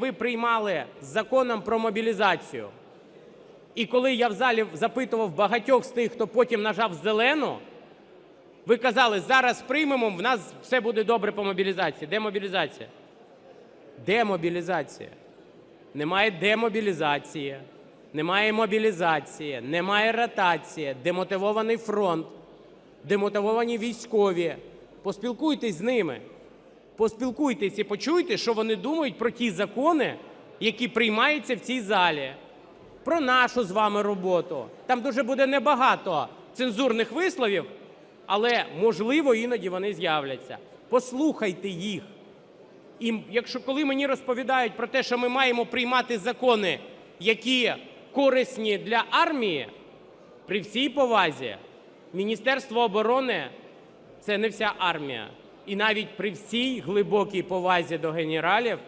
Ви приймали законом про мобілізацію. І коли я в залі запитував багатьох з тих, хто потім нажав зелену, ви казали, зараз приймемо, в нас все буде добре по мобілізації. Де мобілізація? Де мобілізація? Немає демобілізації, немає мобілізації, немає ротації, демотивований фронт, демотивовані військові. Поспілкуйтесь з ними. Поспілкуйтесь і почуйте, що вони думають про ті закони, які приймаються в цій залі, про нашу з вами роботу. Там дуже буде небагато цензурних висловів, але можливо іноді вони з'являться. Послухайте їх. І якщо коли мені розповідають про те, що ми маємо приймати закони, які корисні для армії, при всій повазі, Міністерство оборони це не вся армія. І навіть при всій глибокій повазі до генералів,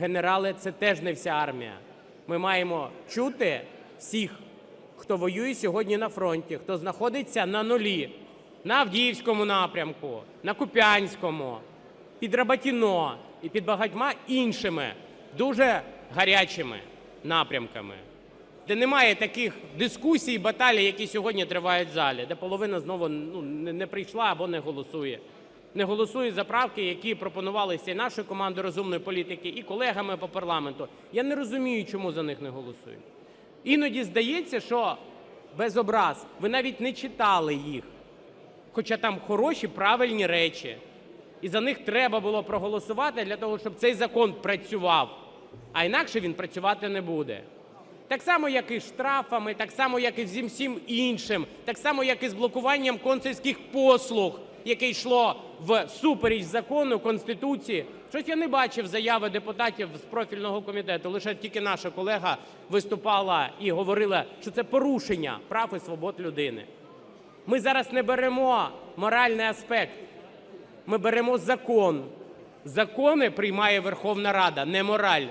генерали це теж не вся армія. Ми маємо чути всіх, хто воює сьогодні на фронті, хто знаходиться на нулі, на Авдіївському напрямку, на Куп'янському, під Рабатіно і під багатьма іншими дуже гарячими напрямками, де немає таких дискусій, баталій, які сьогодні тривають в залі, де половина знову ну, не прийшла або не голосує. Не голосує за правки, які пропонувалися і нашою командою розумної політики, і колегами по парламенту. Я не розумію, чому за них не голосують. Іноді здається, що без образ ви навіть не читали їх, хоча там хороші, правильні речі. І за них треба було проголосувати для того, щоб цей закон працював, а інакше він працювати не буде. Так само, як і штрафами, так само, як і всім іншим, так само, як і з блокуванням консульських послуг, яке йшло в супереч закону, Конституції. Щось я не бачив заяви депутатів з профільного комітету. Лише тільки наша колега виступала і говорила, що це порушення прав і свобод людини. Ми зараз не беремо моральний аспект. Ми беремо закон. Закони приймає Верховна Рада, не мораль.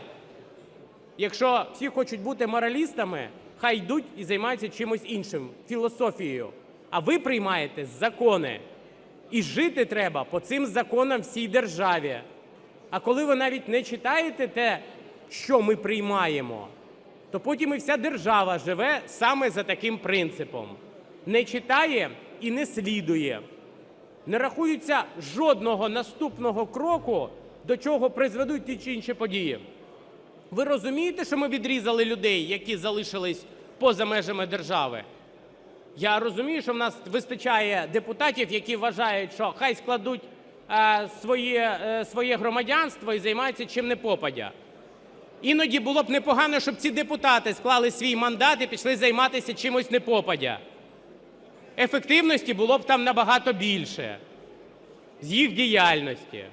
Якщо всі хочуть бути моралістами, хай йдуть і займаються чимось іншим, філософією. А ви приймаєте закони. І жити треба по цим законам всій державі. А коли ви навіть не читаєте те, що ми приймаємо, то потім і вся держава живе саме за таким принципом: не читає і не слідує. Не рахується жодного наступного кроку, до чого призведуть ті чи інші події. Ви розумієте, що ми відрізали людей, які залишились поза межами держави? Я розумію, що в нас вистачає депутатів, які вважають, що хай складуть е, своє, е, своє громадянство і займаються чим не попадя. Іноді було б непогано, щоб ці депутати склали свій мандат і пішли займатися чимось не попадя. Ефективності було б там набагато більше з їх діяльності.